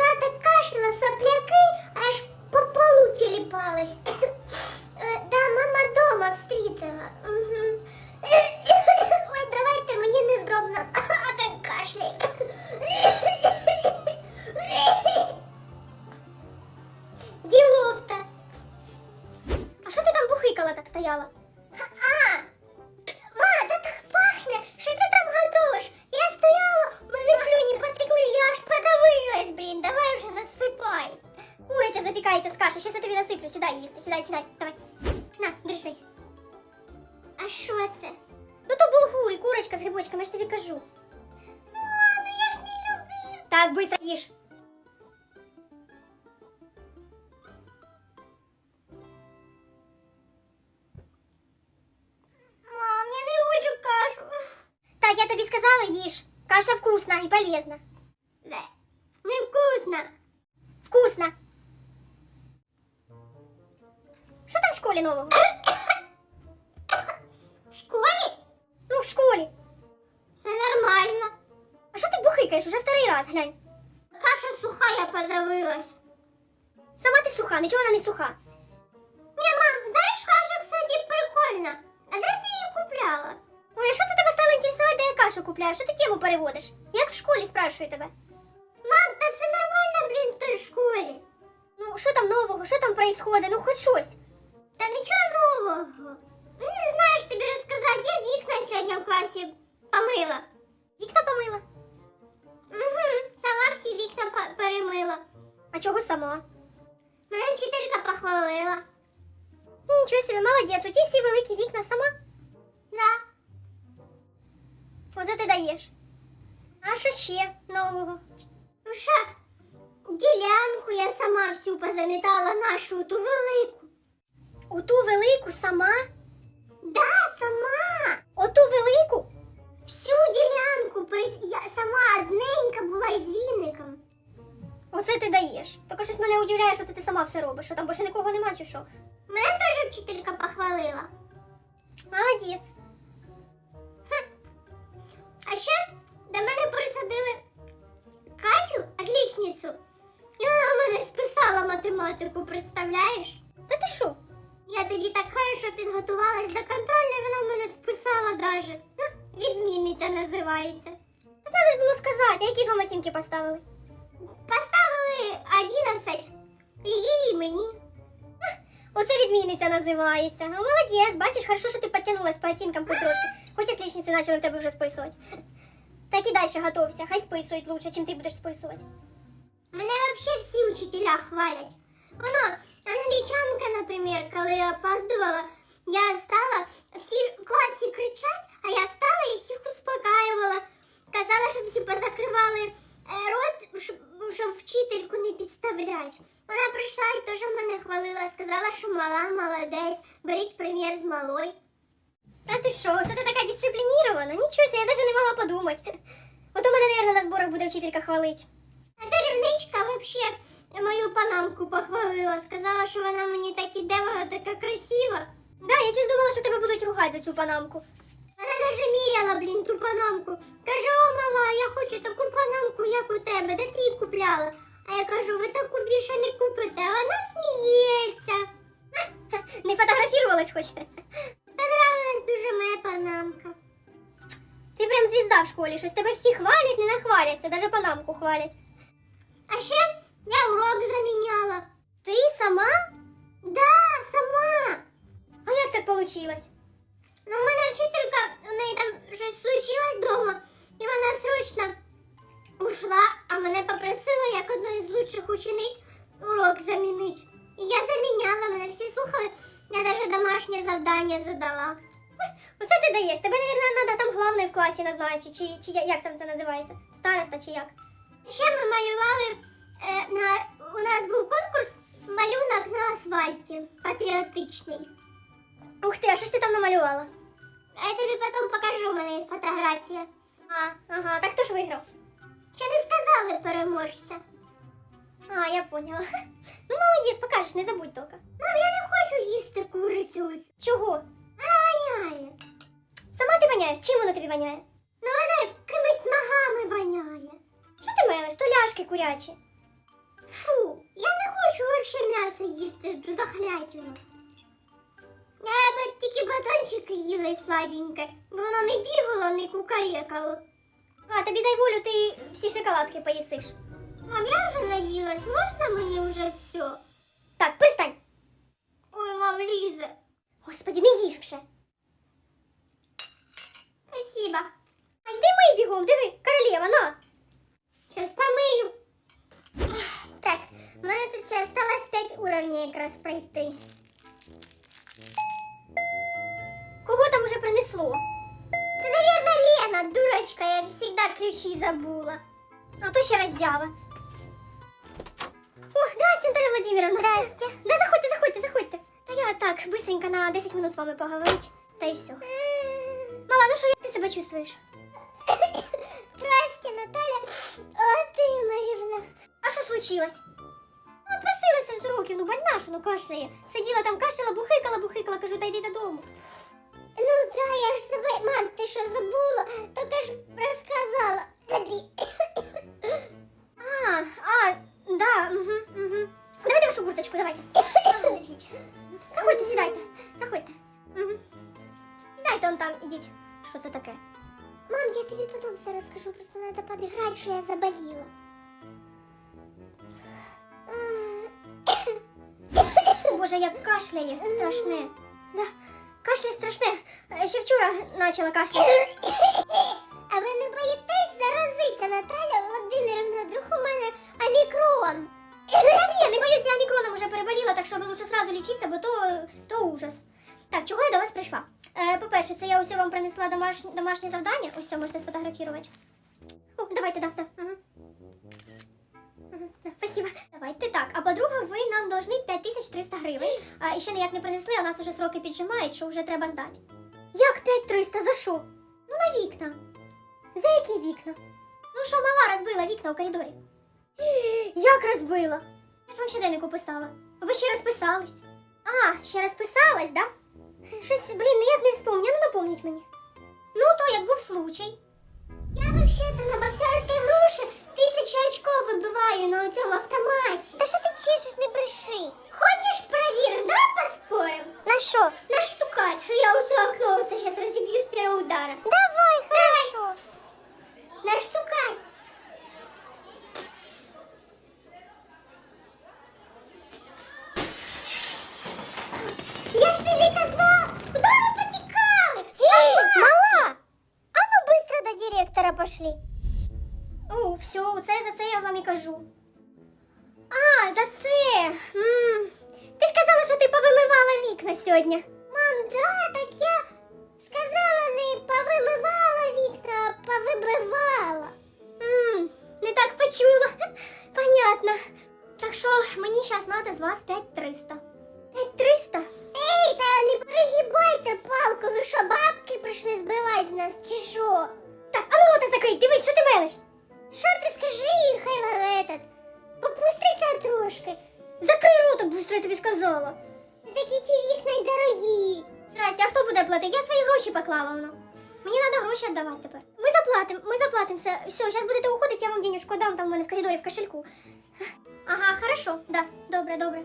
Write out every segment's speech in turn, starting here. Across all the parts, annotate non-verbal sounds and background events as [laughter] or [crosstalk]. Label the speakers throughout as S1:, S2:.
S1: І Шла А
S2: що
S1: це?
S2: Ну то булгур і курочка з грибочками, я ж тобі кажу.
S1: Ма, ну я ж не люблю.
S2: Так, быстро їж.
S1: Мам, я не хочу кашу.
S2: Так, я тобі сказала, їж. Каша вкусна і полезна.
S1: Не, невкусно.
S2: Вкусно. Що там в школі нового?
S1: Подавилась.
S2: Сама ти суха, нічого вона не суха.
S1: Не, мам, знаєш, каша, кстати, прикольна. А де ти її купляла?
S2: Ой, а що це тебе стало інтересувати, де я кашу купляю? Що ти тему переводиш? Як в школі, спрашую тебе.
S1: Мам, та все нормально, блін, в той школі.
S2: Ну, що там нового, що там происходить? Ну, хоч щось.
S1: Та нічого нового. Ну, Не знаю, що тобі розказати. Я вікна сьогодні в класі помила.
S2: Вікна помила.
S1: Угу, сама всі вікна перемила.
S2: А чого сама?
S1: Мене вчителька похвалила.
S2: Ну, нічого собі, молодець, у ті всі великі вікна сама.
S1: Да.
S2: Оце ти даєш. А що ще нового?
S1: Ну що, ділянку я сама всю позамітала нашу ту велику.
S2: У ту велику сама?
S1: Да, сама.
S2: Оту велику?
S1: Всю ділянку я сама одненька була із віником.
S2: Оце ти даєш. Тільки щось мене удивляє, що це ти сама все робиш, що там більше нікого нема чи що.
S1: Мене теж вчителька похвалила.
S2: Молодець.
S1: А ще до мене присадили Катю, отличницю. І вона в мене списала математику, представляєш?
S2: Та ти що?
S1: Я тоді так хорошо підготувалась до
S2: оцінки поставили?
S1: Поставили 11 її і мені.
S2: Оце відмінниця називається. Ну, молодець, бачиш, хорошо, що ти підтягнулась по оцінкам хоч трошки. Хоч отличниці почали в тебе вже списувати. Так і далі готовся, хай списують лучше, чим ти будеш списувати.
S1: Мене взагалі всі вчителя хвалять. Воно, англічанка, наприклад, коли я опаздувала, я стала, всі в класі кричать, а я стала і всіх успокаювала. Казала, щоб всі позакривали е, рот, щоб, щоб вчительку не підставлять. Вона прийшла і теж мене хвалила, сказала, що мала молодець, беріть примір з малої.
S2: Та ти що, це ти така дисциплінірована? Нічого себе, я навіть не могла подумати. От у мене, мабуть, на зборах буде вчителька хвалить.
S1: А керівничка взагалі мою панамку похвалила, сказала, що вона мені так іде, вона така красива.
S2: Да, я чуть думала, що тебе будуть ругати за цю панамку.
S1: Вона даже міряла, блін, ту панамку. Каже, о, мала, я хочу таку панамку, як у тебе, де ти її купляла? А я кажу, ви таку більше не купите. А Вона сміється.
S2: Не фотографувалась хоч.
S1: Олег дуже моя панамка.
S2: Ти прям звізда в школі щось. Тебе всі хвалять, не нахваляться, даже панамку хвалять.
S1: А ще я
S2: урок заміняла. Ти сама? Да, сама. А як так получилось?
S1: Ну, в мене вчителька, у неї там щось случилось вдома, і вона срочно ушла, а мене попросила як одної з лучших учениць урок замінити. І я заміняла, мене всі слухали, я навіть домашнє завдання задала.
S2: Оце ти даєш. Тебе, мабуть, треба там головне в класі назначити, чи, чи як там це називається? Староста чи як?
S1: Ще ми малювали, е, на, у нас був конкурс малюнок на асфальті, патріотичний.
S2: Ух ти, а що ж ти там намалювала?
S1: А я тобі потім покажу, у мене є фотографія.
S2: А, ага, так хто ж виграв?
S1: Ще не сказали переможця.
S2: А, я поняла. [laughs] Ну, молодець, покажеш, не забудь тільки.
S1: Мам, я не хочу їсти курицю.
S2: Чого?
S1: Вона воняє.
S2: Сама ти воняєш? Чим воно тобі воняє?
S1: Ну вона якимись ногами воняє.
S2: Що ти мелиш? То ляшки курячі.
S1: Фу, я не хочу вообще м'ясо їсти, дохлятину. Я би тільки батончики їла сладеньке. Воно не бігало, не кукарекало.
S2: А, тобі дай волю, ти всі шоколадки поїсиш.
S1: Мам, я вже наїлась, можна мені вже все?
S2: Так, перестань.
S1: Ой, мам, Ліза,
S2: Господи, не їж вже.
S1: спасибо.
S2: А йди мий бігом, диви, королева, на.
S1: Сейчас помию. Так, у мене тут ще осталось 5 уровней якраз пройти.
S2: Кого там уже принесло?
S1: Це, наверное, Лена, дурочка, я всегда ключи забула.
S2: А то ще раз зява. О, здрасте, Наталя Владимировна. Здрасте. Да заходьте, заходьте, заходьте. Я так, быстренько на 10 минут з вами поговорить. Та й все. Мала, ну що, як ти себе чувствуєш?
S1: Здрасте, Наталя Володимирівна.
S2: А що случилось? Ну, просилася з уроків, ну больна, що ну кашляє. Сиділа там, кашляла, бухикала, бухикала, кажу, та йди додому.
S1: Ну да, я ж себе, мам, ти що забула? Тільки ж розказала тобі.
S2: Почала кашляти.
S1: А ви не боїтесь заразитися, Наталя Володимирівна, вдруг у мене омікрон.
S2: Та ні, не боюся, я мікроном уже переболіла, так що ви лучше сразу лічіться, бо то, то ужас. Так, чого я до вас прийшла? Е, по-перше, це я усе вам принесла домаш... домашнє завдання. Ось це можете сфотографувати. О, давайте, да, да. Угу. Угу, да, спасибо. Давайте так. А по-друге, ви нам должны 5300 гривень. А, і ще ніяк не принесли, а нас уже сроки піджимають, що вже треба здати. Як 5300? За що? Ну на вікна. За які вікна? Ну що, мала розбила вікна у коридорі? [gasps] Як розбила? Я ж вам щоденнику писала. Ви ще розписались. А, ще розписалась, да? Щось, блін, ніяк не вспомню, ну напомніть мені. Ну, то як був случай.
S1: Я взагалі-то на боксерській
S2: вікна сьогодні.
S1: Мам, да, так я сказала, не повимивала вікна, а повибивала.
S2: М, не так почула. [laughs] Понятно. Так що мені зараз треба з вас 5300. 5300?
S1: Ей, та не перегибайте палку, ви що, бабки прийшли збивати з нас, чи що?
S2: Так, а ну рота закрий, дивись, що ти мелиш?
S1: Що ти скажи хай этот, попуститься трошки.
S2: Закрий рота, быстро я тобі сказала.
S1: Такі ті вікна й дорогі.
S2: Здрасте, а хто буде платити? Я свої гроші поклала воно. Мені треба гроші віддавати тепер. Ми заплатимо, ми заплатимо все. Все, зараз будете уходити, я вам денежку дам там у мене в коридорі в кошельку. Ага, хорошо, да, добре, добре.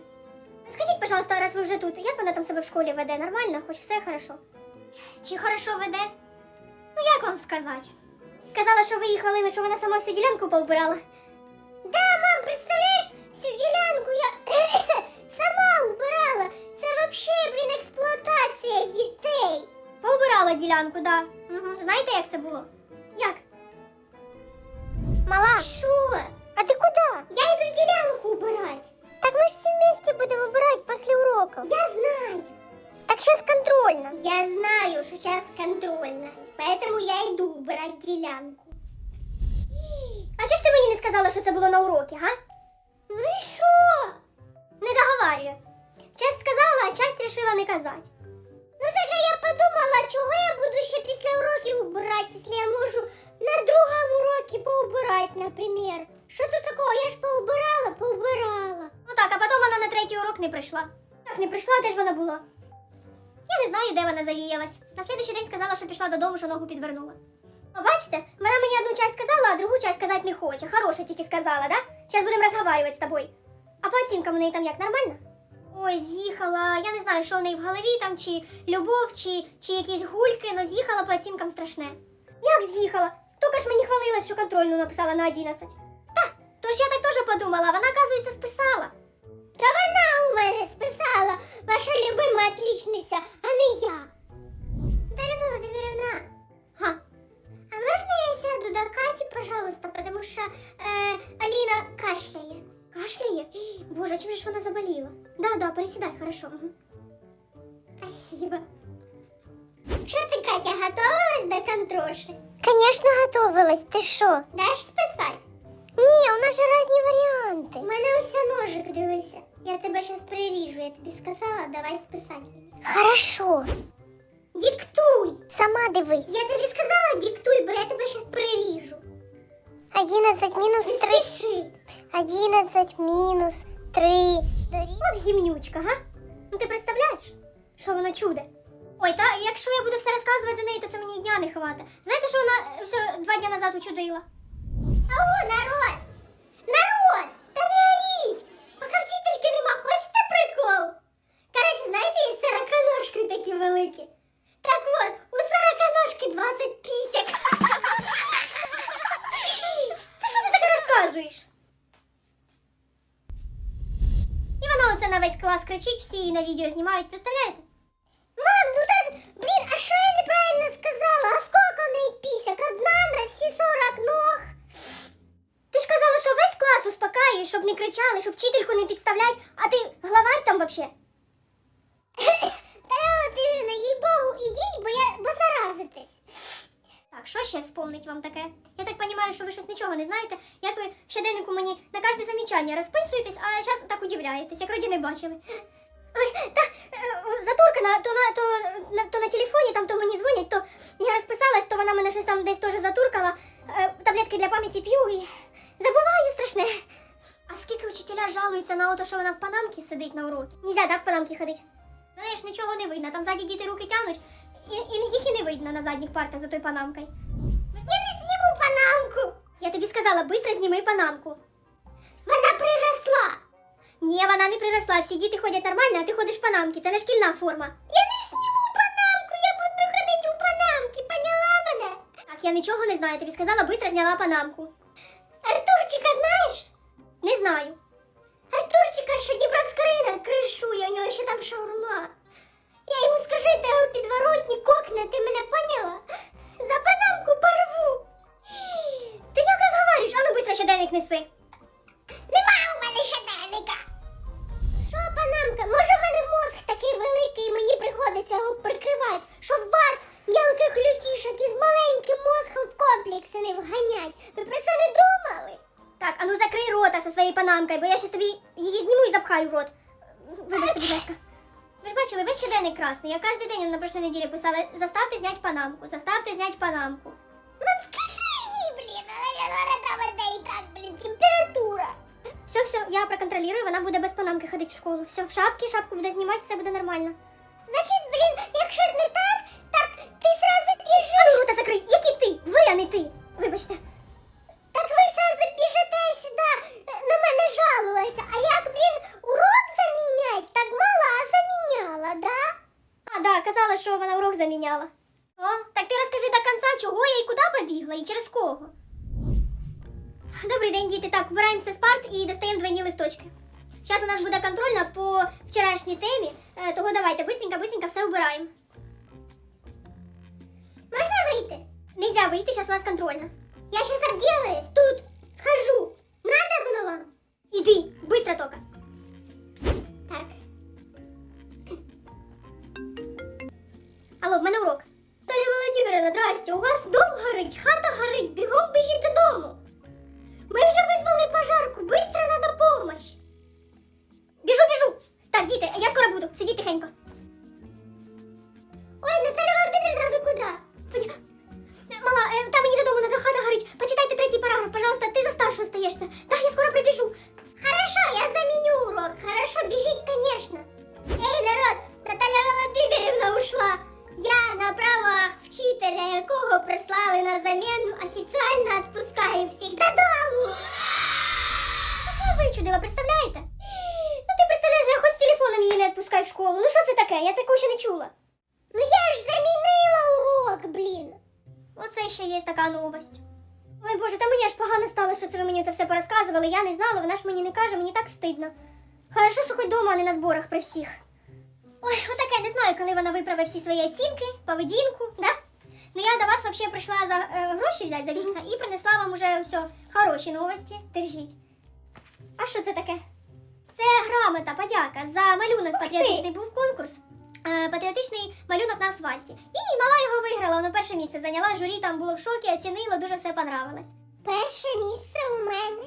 S2: Скажіть, пожалуйста, раз ви вже тут, як вона там себе в школі веде? Нормально? Хоч все хорошо? Чи хорошо веде? Ну як вам сказати? Сказала, що ви її хвалили, що вона сама всю ділянку поубирала.
S1: Да, мам, представляєш, всю ділянку я вообще, блін, експлуатація дітей.
S2: ділянку, да. Угу. Знаєте, як це було? Як?
S1: Мала. Що?
S2: А ти куди?
S1: Я йду ділянку убирать.
S2: Так ми ж всі вместе будемо вибирати після уроків.
S1: Я знаю.
S2: Так зараз контрольно.
S1: Я знаю, что сейчас контрольно. Поэтому я иду убирать делянку.
S2: А що ж ти мені не сказала, що це було на уроці, га?
S1: Ну и что?
S2: Не договарюю. Часть сказала, а часть рішила не казати.
S1: Ну так я подумала, чого я буду ще після уроків убирати, якщо я можу на другому уроці поубирати, наприклад. Що тут такого? Я ж поубирала, поубирала.
S2: Ну так, а потім вона на третій урок не прийшла. Як не прийшла, де ж вона була? Я не знаю, де вона завіялась. На слідуючий день сказала, що пішла додому, що ногу підвернула. О, бачите, вона мені одну часть сказала, а другу часть сказати не хоче. Хороше тільки сказала, да? Зараз будемо розговорювати з тобою. А по оцінкам у неї там як, нормально? Ой, з'їхала. Я не знаю, що в неї в голові там, чи любов, чи, чи якісь гульки, але з'їхала по оцінкам страшне. Як з'їхала? Тільки ж мені хвалилась, що контрольну написала на 11. Та, то ж я так теж подумала, вона, оказується, списала.
S1: Та вона у мене списала, ваша любима отличниця, а не я. Дар'я Володимировна,
S2: Га,
S1: а можна я сяду до Каті, пожалуйста, потому що е, Аліна кашляє.
S2: кашляє. Боже, чим же ж вона заболіла? Да, да, пересідай, хорошо. Угу.
S1: Спасибо. Що ти, Катя, готовилась до контроші?
S2: Конечно, готовилась. Ти що?
S1: Даш списати?
S2: Ні, у нас же різні варіанти.
S1: У мене усе ножик, дивися. Я тебе зараз приріжу, я тобі сказала, давай списати.
S2: Хорошо.
S1: Диктуй!
S2: Сама дивись.
S1: Я тобі сказала, диктуй, бо я тебе зараз приріжу.
S2: 11 мінус 3.
S1: спіши.
S2: 11 мінус 3. От гімнючка, га? Ну ти представляєш, що воно чуде? Ой, та якщо я буду все розказувати за неї, то це мені дня не хватить. Знаєте, що вона все два дні назад учудила?
S1: Ау, народ! Народ! Та не оріть! Поки вчительки нема, хочете прикол? Коротше, знаєте, є сороконожки такі великі. Так от, у сороконожки 20 пісяк.
S2: Це що ти таке розказуєш? І вона оце на весь клас кричить, всі її на відео знімають, представляєте?
S1: Мам, ну так, блін, а що я неправильно сказала? А скільки в неї пісяк? Одна на всі 40 ног.
S2: Ти ж казала, що весь клас успокаюєш, щоб не кричали, щоб вчительку не підставлять, а ти главарь там вообще. [coughs]
S1: Тарала Володимирівна, їй Богу, ідіть, бо я бо заразитесь.
S2: Так, що ще вспомнить вам таке? Я так розумію, що ви щось нічого не знаєте, як ви в щоденнику мені на кожне замічання розписуєтесь, а зараз так удивляєтесь, як вроді не бачили. Ой, та е, затуркана, то на, то, на, то на телефоні, там то мені дзвонять, то я розписалась, то вона мене щось там десь теж затуркала. Е, таблетки для пам'яті п'ю і забуваю страшне. А скільки учителя жалуються на ото, що вона в панамці сидить на уроці? Нельзя, да, в панамці ходить? Знаєш, нічого не видно, там ззаді діти руки тянуть, і, і їх і не видно на задніх партах за той панамкою.
S1: Я не зніму панамку.
S2: Я тобі сказала, быстро зніми панамку. Ні, вона не приросла, всі діти ходять нормально, а ти ходиш панамки. Це не шкільна форма.
S1: Я не зніму панамку, я буду ходити у панамки, поняла мене?
S2: Так, я нічого не знаю, тобі сказала, быстро зняла панамку.
S1: Артурчика знаєш?
S2: Не знаю.
S1: Артурчика, що Діброскрина кришує, у нього ще там шаурма. Я йому скажу, ти його підворотні кокне, ти мене поняла? За панамку порву.
S2: Ти як розговорюєш? Ану, быстро щоденник неси.
S1: Мелких із маленьким мозгом в комплекси не вганять. Ви про це не думали?
S2: Так, ану закрий рота зі своєю панамкою, бо я ще тобі її зніму і запхаю в рот. Вибачте, будь ласка. Ви ж бачили, весь щоденник красний. Я кожен день на прошлій неділі писала, заставте зняти панамку, заставте зняти панамку.
S1: Ну скажи їй, блін, але там одне і так, блін, температура.
S2: Все, все, я проконтролюю, вона буде без панамки ходити в школу. Все, в шапці, шапку буде знімати, все буде нормально.
S1: Значить, блін, якщо не так, ти?
S2: Ви, а не ти! Вибачте. Зараз у нас контрольна.
S1: Я сейчас отделаюсь, тут схожу. Надо было вам?
S2: Іди, быстро тока.
S1: Так.
S2: Алло, в мене урок.
S1: Прислали на заміну, офіційно відпускаю всіх додому.
S2: Яка вичудила, представляєте? Ну ти представляєш, я хоч з телефоном її не відпускаю в школу. Ну що це таке? Я такого ще не чула.
S1: Ну я ж замінила урок, блін.
S2: Оце ще є така новость. Ой Боже, та мені аж погано стало, що це ви мені це все порозказували. Я не знала, вона ж мені не каже, мені так стидно. Хорошо, що хоч дома, а не на зборах при всіх. Ой, отаке не знаю, коли вона виправить всі свої оцінки, поведінку, да? Ну я до вас взагалі прийшла за е, гроші взяти за вікна і принесла вам уже все хороші новості. Держіть. А що це таке? Це грамота, подяка за малюнок патріотичний був конкурс. Е, Патріотичний малюнок на асфальті. І мала його виграла, воно перше місце зайняла. Журі там було в шокі, оцінило, дуже все понравилось.
S1: Перше місце у мене.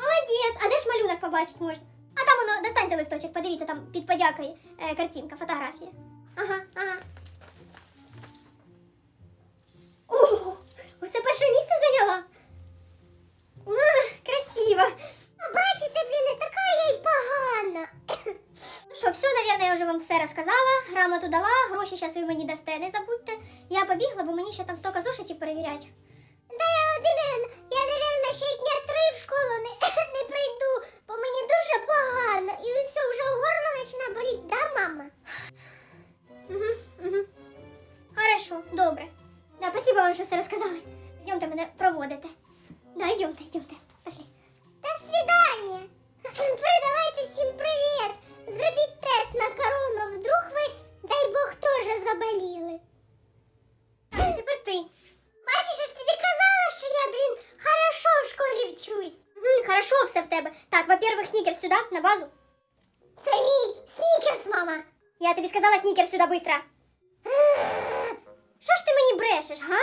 S2: Молодець! А де ж малюнок побачити можна? А там воно, достаньте листочок, подивіться, там під подякою е, картинка, фотографія. Ага, ага. Красиво.
S1: Ну, бачите, блін, не така я й погана.
S2: Ну [coughs] що, все, наверное, я вже вам все розказала. Грамоту дала, гроші зараз ви мені дасте, не забудьте. Я побігла, бо мені ще там стільки зошитів перевіряти.
S1: Дар'я Володимировна, я, наверное, ще дня три в школу не, [coughs] не прийду, бо мені дуже погано. І все, вже горло почне боліти, да, мама? [coughs]
S2: Угу, угу. Хорошо, добре. Да, спасибо вам, що все розказали. Йдемте мене проводите. Да, йдемте, йдемте. Пошли.
S1: До свидання. Передавайте всім привіт. Зробіть тест на корону, вдруг ви, дай Бог, теж заболіли.
S2: А тепер ти.
S1: Бачиш, я ж тобі казала, що я, блін, хорошо в школі вчусь.
S2: Угу, хорошо все в тебе. Так, во-первых, снікер сюди, на базу.
S1: Це мій снікерс, мама.
S2: Я тобі сказала снікер сюди быстро. Що ж ти мені брешеш, га?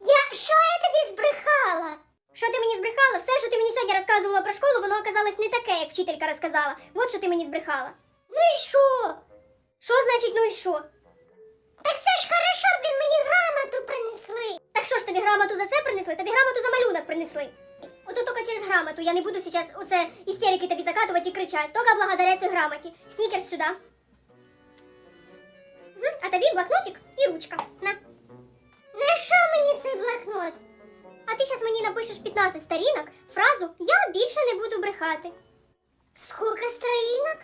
S1: Я що я тобі збрехала?
S2: Що ти мені збрехала? Все, що ти мені сьогодні розказувала про школу, воно оказалось не таке, як вчителька розказала. Вот що ти мені збрехала.
S1: Ну і що?
S2: Що значить, ну і що?
S1: Так це ж хорошо, блін, мені грамоту принесли.
S2: Так що ж тобі грамоту за це принесли? Тобі грамоту за малюнок принесли. Ото тільки через грамоту. Я не буду зараз оце істерики тобі закатувати і кричати. Тільки благодаря цій грамоті. Снікер сюди. А тобі блокнотик і ручка. На.
S1: На що
S2: ти зараз мені напишеш 15 сторінок фразу Я більше не буду брехати.
S1: Скільки сторінок?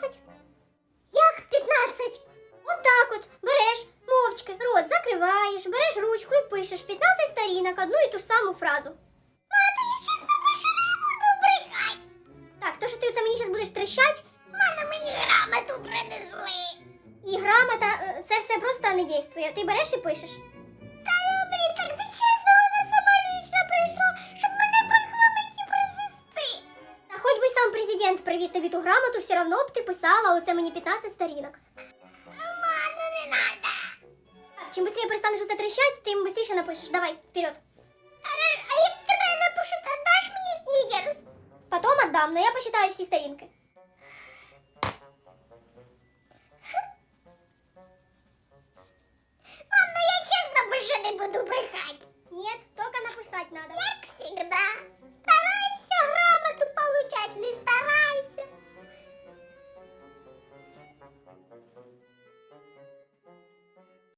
S2: 15.
S1: Як 15?
S2: От от береш мовчки, рот закриваєш, береш ручку і пишеш 15 сторінок, одну і ту ж саму фразу.
S1: Мати, я чесно більше не буду брехати.
S2: Так, то що ти це мені зараз будеш трещать,
S1: Мама мені грамоту принесли.
S2: і грамота, е, це все просто не дійствує. Ти береш і пишеш. президент привіз тобі ту грамоту, все одно б ти писала оце мені 15 сторінок.
S1: Мама, ну не надо.
S2: Так, чим швидше перестанеш оце трещать, тим швидше напишеш. Давай, вперед.
S1: А, а як коли я напишу, то даш мені снігерс?
S2: Потом отдам, но я посчитаю всі сторінки.
S1: Мам, ну я чесно більше не буду брехати.
S2: Нет, только написать надо.
S1: Я скучать не стараюсь.